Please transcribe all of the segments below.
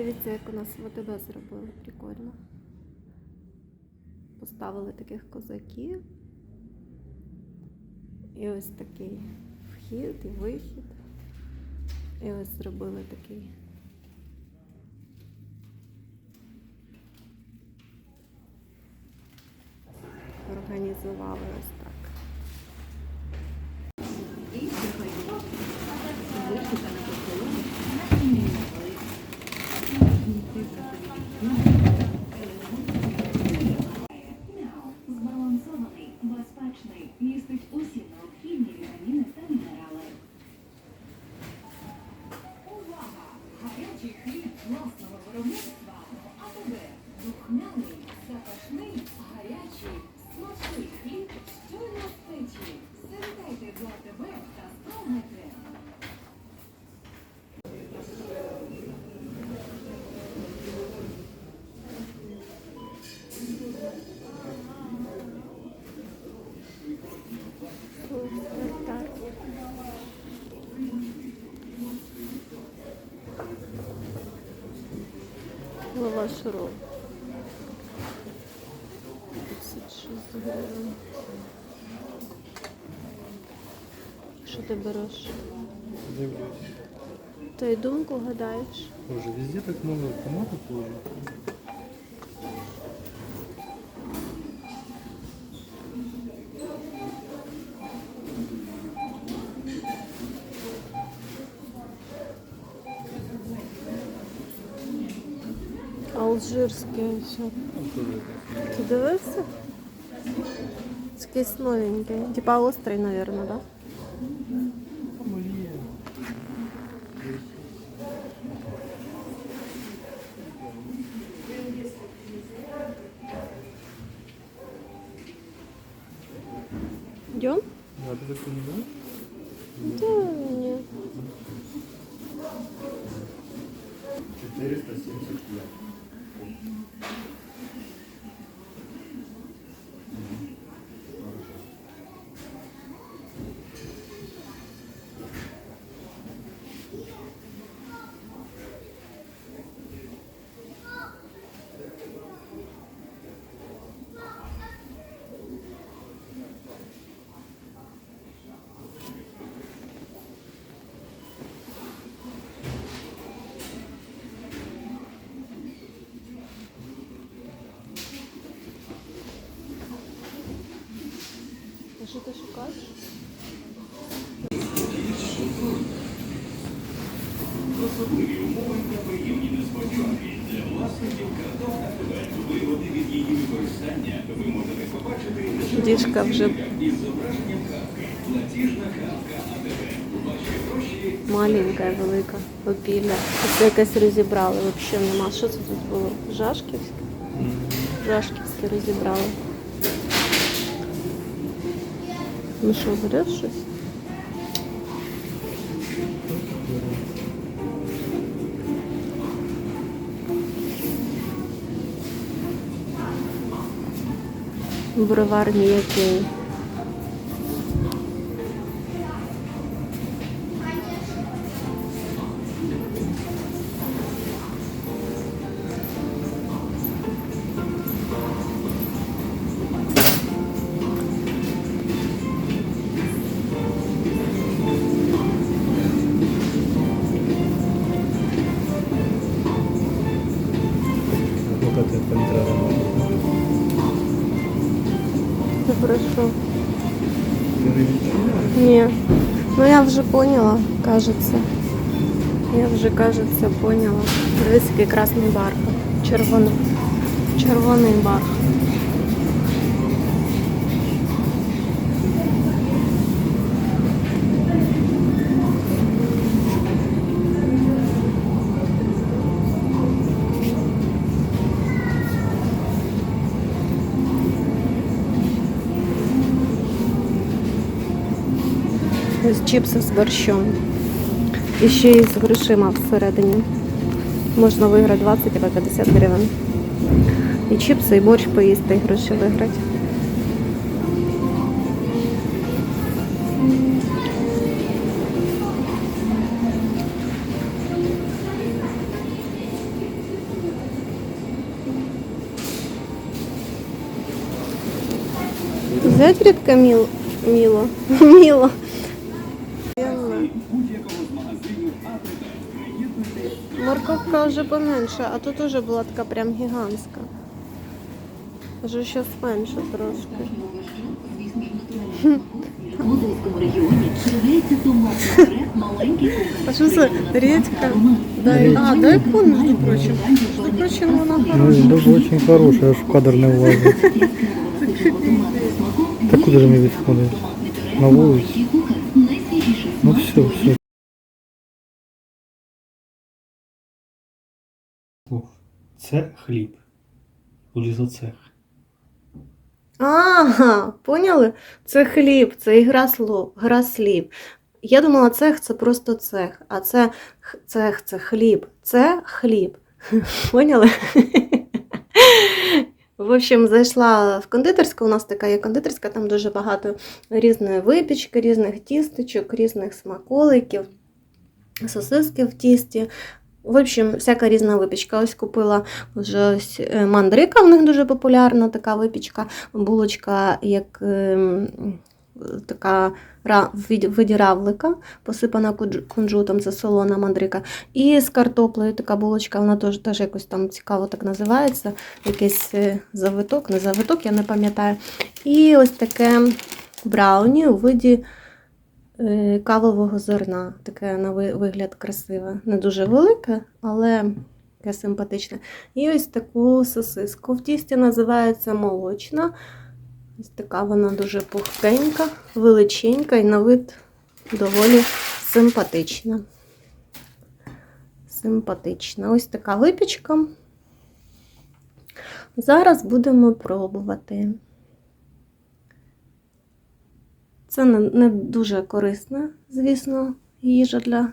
Дивіться, як у нас ВТБ зробили. Прикольно. Поставили таких козаків. І ось такий вхід і вихід. І ось зробили такий. Організували ось так. Рол. 36 гривень. Що ти береш? Дивлюсь. Ти думку гадаєш? Боже, везде так много томатов положено. Алжирське тоже. Ти дивився? Це якийсь новенький. Типа острий, мабуть, да? Там олія. Йдем? А ты так не? Да, ні. 475. Thank you. Особливі умови та приємні несподіванки для власників карток АТБ. Вигоди від її використання ви можете побачити на Діжка вже із зображенням картки. Платіжна картка АТБ. Ваші гроші маленька, велика, опілля. Це якесь розібрали, взагалі нема. Що це тут було? Жашківське? Жашківське розібрали. Ну що, береш щось? Бровар ніякий. Прошу. Ні. Ну я вже поняла, кажеться. Я вже, кажеться, поняла. Дивись, який красний бархат. Червоний. Червоний бархат. чіпси з борщом. І ще й з грошима всередині. Можна виграти 20 або 50 гривень. І чіпси, і борщ поїсти, і гроші виграти. Взять рідка міло? Міло. Морковка вже поменша, а тут уже була така прям гігантська. Вже щось менше трошки. А що це? Редька? Дай... А, дай кон, між прочим. Між прочим, вона Ну, хороша. дуже очень хороший, аж в кадр не влазить. Та куди ж мені відходить? На? Найсвіжіший Ну все, все. Це хліб. За. Ага, поняли? Це хліб, це ігра слов, гра слів. Я думала, цех це просто цех, а це цех це хліб. Це хліб. Поняли? В общем, зайшла в кондитерську. У нас така є кондитерська, там дуже багато різної випічки, різних тістечок, різних смаколиків, сосиски в тісті. В общем, всяка різна випічка. Ось купила вже ось е, мандрика, в них дуже популярна така випічка булочка, як ем, така в виді равлика, посипана кунжутом, це солона мандрика. І з картоплею така булочка, вона теж, теж якось там цікаво так називається. Якийсь е, завиток, не завиток, я не пам'ятаю. І ось таке брауні у виді кавового зерна. Таке на вигляд красиве. Не дуже велике, але таке симпатичне. І ось таку сосиску в тісті називається молочна. Ось така вона дуже пухкенька, величенька і на вид доволі симпатична. Симпатична. Ось така випічка. Зараз будемо пробувати. Це не, дуже корисна, звісно, їжа для,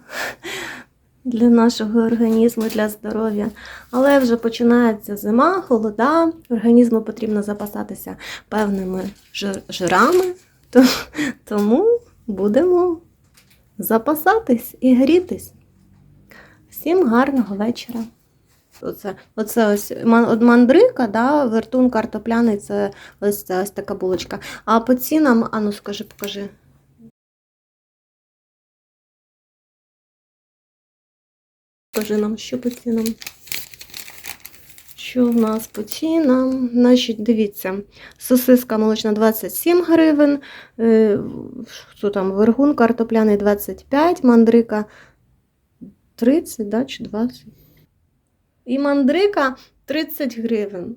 для нашого організму, для здоров'я. Але вже починається зима, холода, організму потрібно запасатися певними жир- жирами, то, тому будемо запасатись і грітись. Всім гарного вечора. Оце, оце ось мандрика, да, вертун картопляний, це ось, це ось така булочка. А по цінам, а ну скажи, покажи. Покажи нам, що по цінам. Що в нас по цінам? Значить, дивіться, сосиска молочна 27 гривень, е, що там, вергун картопляний 25, мандрика 30, да, чи 20. І мандрика 30 гривень.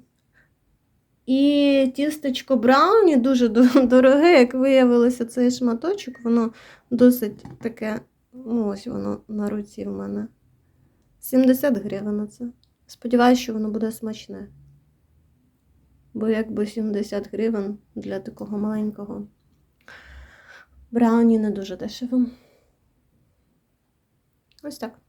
І тістечко брауні дуже дороге, як виявилося, цей шматочок, воно досить таке, ну ось воно на руці в мене. 70 гривень це. Сподіваюся, що воно буде смачне. Бо якби 70 гривень для такого маленького брауні не дуже дешево. Ось так.